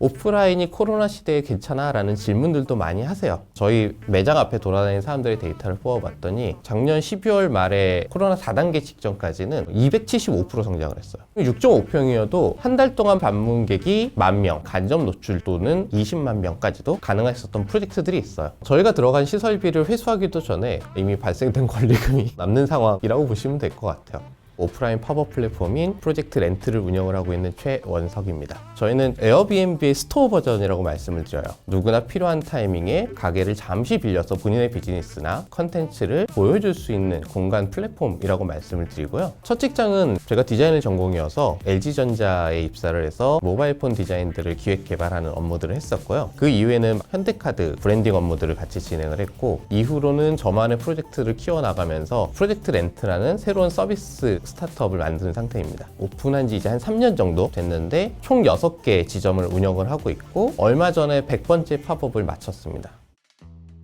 오프라인이 코로나 시대에 괜찮아? 라는 질문들도 많이 하세요. 저희 매장 앞에 돌아다니는 사람들의 데이터를 뽑아봤더니 작년 12월 말에 코로나 4단계 직전까지는 275% 성장을 했어요. 6.5평이어도 한 달 동안 방문객이 만 명, 간접 노출도는 20만 명까지도 가능했었던 프로젝트들이 있어요. 저희가 들어간 시설비를 회수하기도 전에 이미 발생된 권리금이 남는 상황이라고 보시면 될 것 같아요. 오프라인 팝업 플랫폼인 프로젝트 렌트를 운영을 하고 있는 최원석입니다. 저희는 에어비앤비의 스토어 버전이라고 말씀을 드려요. 누구나 필요한 타이밍에 가게를 잠시 빌려서 본인의 비즈니스나 컨텐츠를 보여줄 수 있는 공간 플랫폼이라고 말씀을 드리고요. 첫 직장은 제가 디자인을 전공이어서 LG전자에 입사를 해서 모바일폰 디자인들을 기획 개발하는 업무들을 했었고요. 그 이후에는 현대카드 브랜딩 업무들을 같이 진행을 했고 이후로는 저만의 프로젝트를 키워나가면서 프로젝트 렌트라는 새로운 서비스 스타트업을 만드는 상태입니다. 오픈한 지 이제 한 3년 정도 됐는데 총 6개 지점을 운영을 하고 있고 얼마 전에 100번째 팝업을 마쳤습니다.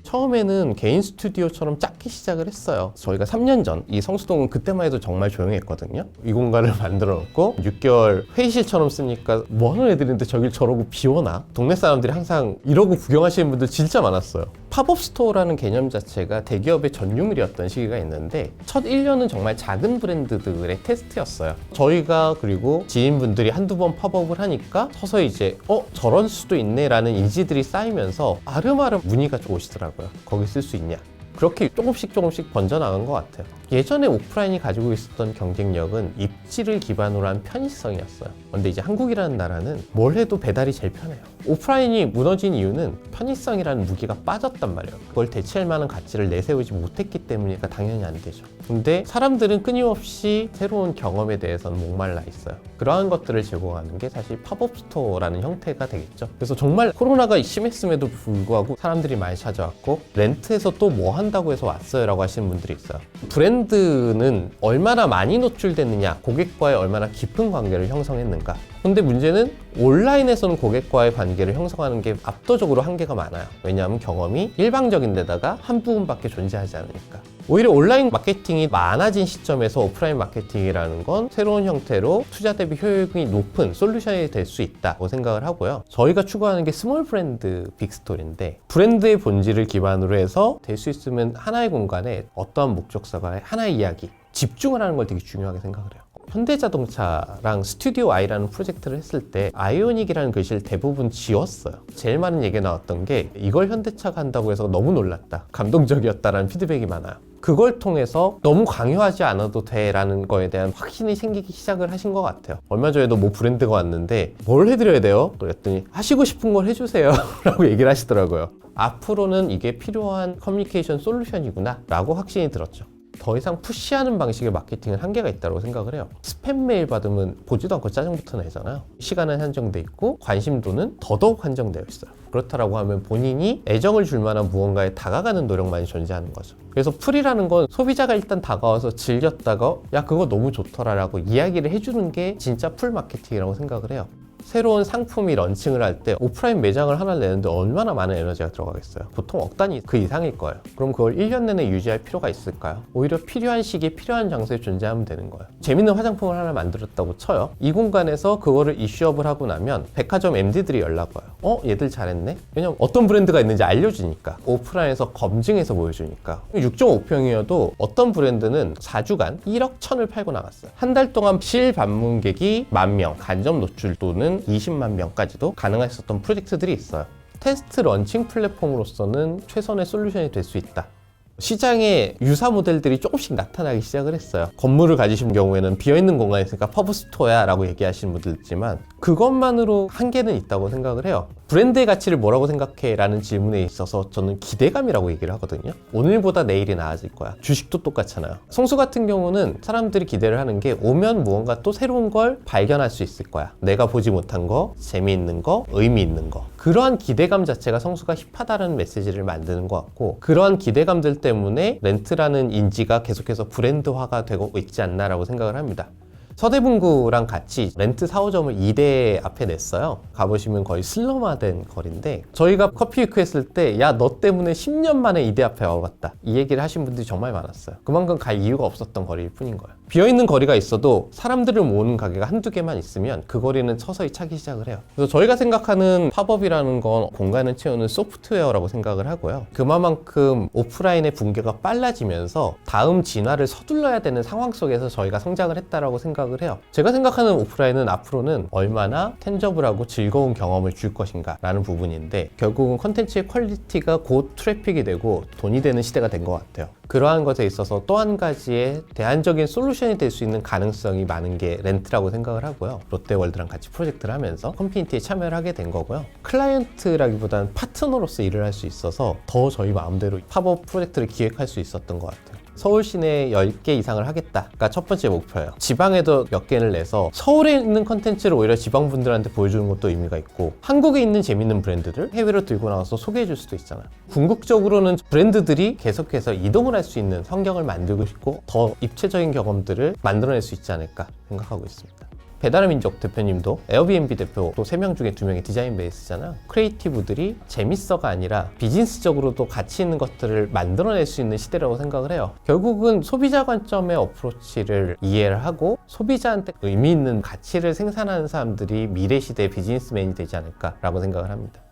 처음에는 개인 스튜디오처럼 작게 시작을 했어요. 저희가 3년 전 이 성수동은 그때만 해도 정말 조용했거든요. 이 공간을 만들어 놓고 6개월 회의실처럼 쓰니까 뭐 하는 애들인데 저길 저러고 비워놔? 동네 사람들이 항상 이러고 구경하시는 분들 진짜 많았어요. 팝업 스토어라는 개념 자체가 대기업의 전유물이었던 시기가 있는데 첫 1년은 정말 작은 브랜드들의 테스트였어요. 저희가 그리고 지인분들이 한두 번 팝업을 하니까 서서히 이제 어 저런 수도 있네라는 인지들이 쌓이면서 아름아름 문의가 좀 오시더라고요. 거기 쓸 수 있냐? 그렇게 조금씩 조금씩 번져나간 것 같아요. 예전에 오프라인이 가지고 있었던 경쟁력은 입지를 기반으로 한 편의성이었어요. 근데 이제 한국이라는 나라는 뭘 해도 배달이 제일 편해요. 오프라인이 무너진 이유는 편의성이라는 무기가 빠졌단 말이에요. 그걸 대체할 만한 가치를 내세우지 못했기 때문이니까 당연히 안 되죠. 근데 사람들은 끊임없이 새로운 경험에 대해서는 목말라 있어요. 그러한 것들을 제공하는 게 사실 팝업 스토어라는 형태가 되겠죠. 그래서 정말 코로나가 심했음에도 불구하고 사람들이 많이 찾아왔고 렌트에서 또 뭐 한다고 해서 왔어요 라고 하시는 분들이 있어요. 브랜드 는 얼마나 많이 노출됐느냐, 고객과의 얼마나 깊은 관계를 형성했는가. 근데 문제는 온라인에서는 고객과의 관계를 형성하는 게 압도적으로 한계가 많아요. 왜냐하면 경험이 일방적인 데다가 한 부분밖에 존재하지 않으니까. 오히려 온라인 마케팅이 많아진 시점에서 오프라인 마케팅이라는 건 새로운 형태로 투자 대비 효율이 높은 솔루션이 될 수 있다고 생각을 하고요. 저희가 추구하는 게 스몰 브랜드 빅스토리인데 브랜드의 본질을 기반으로 해서 될 수 있으면 하나의 공간에 어떠한 목적사가 하나의 이야기 집중을 하는 걸 되게 중요하게 생각을 해요. 현대자동차랑 스튜디오 아이라는 프로젝트를 했을 때 아이오닉이라는 글씨를 대부분 지웠어요. 제일 많은 얘기가 나왔던 게 이걸 현대차가 한다고 해서 너무 놀랐다. 감동적이었다라는 피드백이 많아요. 그걸 통해서 너무 강요하지 않아도 돼라는 거에 대한 확신이 생기기 시작을 하신 것 같아요. 얼마 전에도 뭐 브랜드가 왔는데 뭘 해드려야 돼요? 그랬더니 하시고 싶은 걸 해주세요. 라고 얘기를 하시더라고요. 앞으로는 이게 필요한 커뮤니케이션 솔루션이구나 라고 확신이 들었죠. 더 이상 푸시하는 방식의 마케팅은 한계가 있다고 생각을 해요. 스팸 메일 받으면 보지도 않고 짜증부터 내잖아요. 시간은 한정돼 있고 관심도는 더더욱 한정되어 있어요. 그렇다라고 하면 본인이 애정을 줄 만한 무언가에 다가가는 노력만이 존재하는 거죠. 그래서 풀이라는 건 소비자가 일단 다가와서 즐겼다가 야 그거 너무 좋더라라고 이야기를 해주는 게 진짜 풀 마케팅이라고 생각을 해요. 새로운 상품이 런칭을 할 때 오프라인 매장을 하나 내는데 얼마나 많은 에너지가 들어가겠어요? 보통 억 단위 그 이상일 거예요. 그럼 그걸 1년 내내 유지할 필요가 있을까요? 오히려 필요한 시기에 필요한 장소에 존재하면 되는 거예요. 재밌는 화장품을 하나 만들었다고 쳐요. 이 공간에서 그거를 이슈업을 하고 나면 백화점 MD들이 연락 와요. 어? 얘들 잘했네? 왜냐면 어떤 브랜드가 있는지 알려주니까. 오프라인에서 검증해서 보여주니까. 6.5평이어도 어떤 브랜드는 4주간 1억 천을 팔고 나갔어요. 한 달 동안 실방문객이 만 명, 간접 노출도는 20만 명까지도 가능했었던 프로젝트들이 있어요. 테스트 런칭 플랫폼으로서는 최선의 솔루션이 될 수 있다. 시장에 유사 모델들이 조금씩 나타나기 시작을 했어요. 건물을 가지신 경우에는 비어있는 공간이 있으니까 퍼브 스토어야 라고 얘기하시는 분들 있지만 그것만으로 한계는 있다고 생각을 해요. 브랜드의 가치를 뭐라고 생각해? 라는 질문에 있어서 저는 기대감이라고 얘기를 하거든요. 오늘보다 내일이 나아질 거야. 주식도 똑같잖아요. 성수 같은 경우는 사람들이 기대를 하는 게 오면 무언가 또 새로운 걸 발견할 수 있을 거야. 내가 보지 못한 거, 재미있는 거, 의미 있는 거. 그러한 기대감 자체가 성수가 힙하다는 메시지를 만드는 것 같고 그러한 기대감들 때문에 렌트라는 인지가 계속해서 브랜드화가 되고 있지 않나라고 생각을 합니다. 서대문구랑 같이 렌트 4, 5점을 2대 앞에 냈어요. 가보시면 거의 슬럼화된 거리인데 저희가 커피 위크 했을 때 야 너 때문에 10년 만에 2대 앞에 와봤다. 이 얘기를 하신 분들이 정말 많았어요. 그만큼 갈 이유가 없었던 거리일 뿐인 거예요. 비어있는 거리가 있어도 사람들을 모으는 가게가 한두 개만 있으면 그 거리는 서서히 차기 시작을 해요. 그래서 저희가 생각하는 팝업이라는 건 공간을 채우는 소프트웨어라고 생각을 하고요. 그만큼 오프라인의 붕괴가 빨라지면서 다음 진화를 서둘러야 되는 상황 속에서 저희가 성장을 했다라고 생각 을 해요. 제가 생각하는 오프라인은 앞으로는 얼마나 텐저블하고 즐거운 경험을 줄 것인가 라는 부분인데 결국은 컨텐츠의 퀄리티가 곧 트래픽이 되고 돈이 되는 시대가 된 것 같아요. 그러한 것에 있어서 또 한 가지의 대안적인 솔루션이 될 수 있는 가능성이 많은 게 렌트라고 생각을 하고요. 롯데월드랑 같이 프로젝트를 하면서 커뮤니티에 참여를 하게 된 거고요. 클라이언트라기보다는 파트너로서 일을 할 수 있어서 더 저희 마음대로 팝업 프로젝트를 기획할 수 있었던 것 같아요. 서울 시내에 10개 이상을 하겠다가 첫 번째 목표예요. 지방에도 몇 개를 내서 서울에 있는 컨텐츠를 오히려 지방 분들한테 보여주는 것도 의미가 있고 한국에 있는 재밌는 브랜드들 해외로 들고 나가서 소개해 줄 수도 있잖아요. 궁극적으로는 브랜드들이 계속해서 이동을 할 수 있는 환경을 만들고 싶고 더 입체적인 경험들을 만들어낼 수 있지 않을까 생각하고 있습니다. 배달의 민족 대표님도 에어비앤비 대표 또 3명 중에 2명이 디자인 베이스잖아요. 크리에이티브들이 재밌어가 아니라 비즈니스적으로도 가치 있는 것들을 만들어낼 수 있는 시대라고 생각을 해요. 결국은 소비자 관점의 어프로치를 이해를 하고 소비자한테 의미 있는 가치를 생산하는 사람들이 미래 시대의 비즈니스맨이 되지 않을까라고 생각을 합니다.